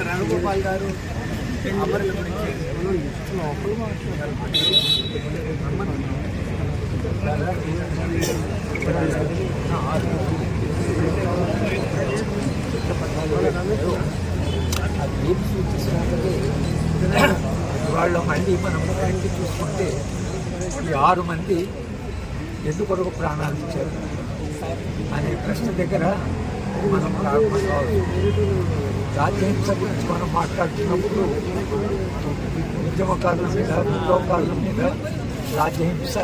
రాజగోపాల్ గారు అమరుల గురించి అది ఏం సూచిస్తున్నది వాళ్ళ మళ్ళీ మనం చూసుకుంటే ఈ ఆరు మంది ఎందుకొరకు ప్రాణాలు ఇచ్చారు అనే ప్రశ్న దగ్గర మనం ప్రారంభం రాజ్యహింస గురించి మనం మాట్లాడుతున్నప్పుడు ఉద్యమకారుల మీద ఉద్యోగకారుల మీద రాజ్యహింస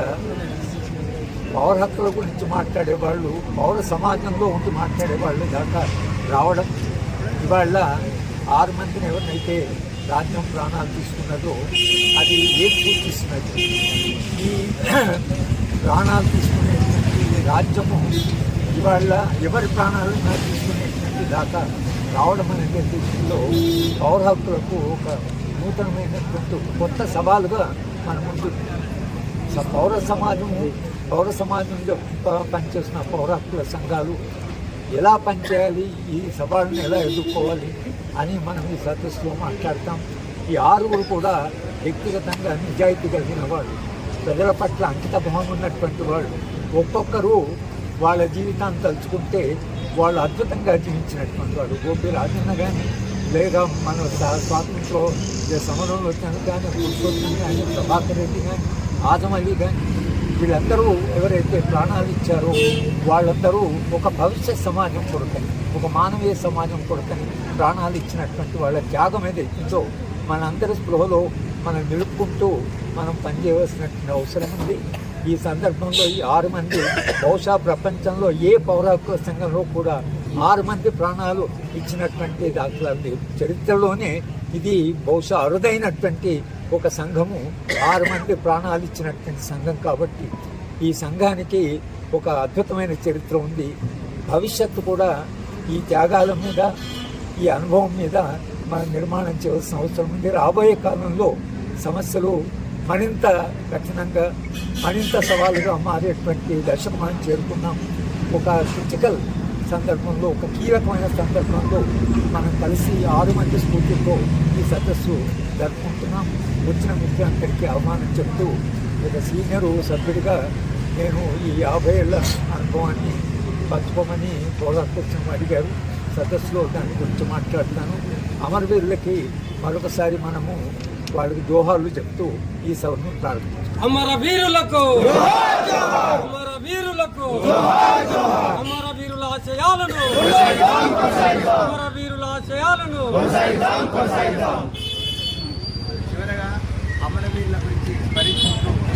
పౌర హక్కుల గురించి మాట్లాడే వాళ్ళు పౌర సమాజంలో ఉండి మాట్లాడేవాళ్ళు దాకా రావడం ఇవాళ ఆరు మందిని ఎవరినైతే రాజ్యం ప్రాణాలు తీసుకున్నదో అది ఏం సూచిస్తున్నది? ఈ ప్రాణాలు తీసుకునేటువంటి రాజ్యము. ఇవాళ ఎవరి ప్రాణాలు తీసుకునేటువంటి దాకా రావడం అనేది దృష్టిలో పౌర హక్కులకు ఒక నూతనమైనటువంటి కొత్త సవాలుగా మన ముందు పౌర సమాజం పౌర సమాజంలో ప- పనిచేసిన పౌర హక్కుల సంఘాలు ఎలా పనిచేయాలి ఈ సవాళ్ళను ఎలా ఎదుర్కోవాలి అని మనం ఈ సదస్సులో మాట్లాడతాం. ఈ ఆరుగురు కూడా వ్యక్తిగతంగా నిజాయితీ కలిగిన వాళ్ళు ప్రజల పట్ల అంకిత భావం ఉన్నటువంటి వాళ్ళు. ఒక్కొక్కరు వాళ్ళ జీవితాన్ని తలుచుకుంటే వాళ్ళు అద్భుతంగా జీవించినటువంటి వాళ్ళు. గోపి రాజన్న కానీ లేదా మన స్వా- సమరంలో వచ్చిన కానీ పురుషోత్తం కానీ ప్రభాకర్ రెడ్డి కానీ ఆజం అలీ కానీ వీళ్ళందరూ ఎవరైతే ప్రాణాలు ఇచ్చారో వాళ్ళందరూ ఒక భవిష్యత్ సమాజం కొరకని ఒక మానవీయ సమాజం కొరకని ప్రాణాలు ఇచ్చినటువంటి వాళ్ళ త్యాగం ఏదైతుందో మనందరి స్పృహలో మనం నిలుపుకుంటూ మనం పనిచేయవలసినటువంటి అవసరం ఉంది. ఈ సందర్భంలో ఈ ఆరు మంది బహుశా ప్రపంచంలో ఏ పౌరాకుల సంఘంలో కూడా ఆరు మంది ప్రాణాలు ఇచ్చినటువంటి దాఖలాలు చరిత్రలోనే ఇది బహుశా అరుదైనటువంటి ఒక సంఘము ఆరు మంది ప్రాణాలు ఇచ్చినటువంటి సంఘం కాబట్టి ఈ సంఘానికి ఒక అద్భుతమైన చరిత్ర ఉంది. భవిష్యత్తు కూడా ఈ త్యాగాల మీద ఈ అనుభవం మీద మనం నిర్మాణం చేయవలసిన అవసరం ఉంది. రాబోయే కాలంలో సమస్యలు మరింత కఠినంగా మరింత సవాలుగా మారేటువంటి దశకు మనం చేరుకున్నాం. ఒక క్రిటికల్ సందర్భంలో ఒక కీలకమైన సందర్భంలో మనం కలిసి ఆరు మంది స్ఫూర్తితో ఈ సదస్సు జరుపుకుంటున్నాం. వచ్చిన మిత్రులందరికీ ఆహ్వానం చెప్తూ ఒక సీనియర్ సభ్యుడిగా నేను ఈ యాభై ఏళ్ళ అనుభవాన్ని పంచుకోమని పోరాటం అడిగారు. సదస్సులో దాని గురించి మాట్లాడతాను. అమరవీరులకి మరొకసారి మనము వాళ్ళకి దోహాలు చెప్తూ ఈ సభను ప్రారంభించాం అమర వీరులకు అమర వీరులకు అమర వీరుల ఆశయాలను అమర వీరుల ఆశయాలను చివరగా అమరవీరుల గురించి స్మరించుకుంటూ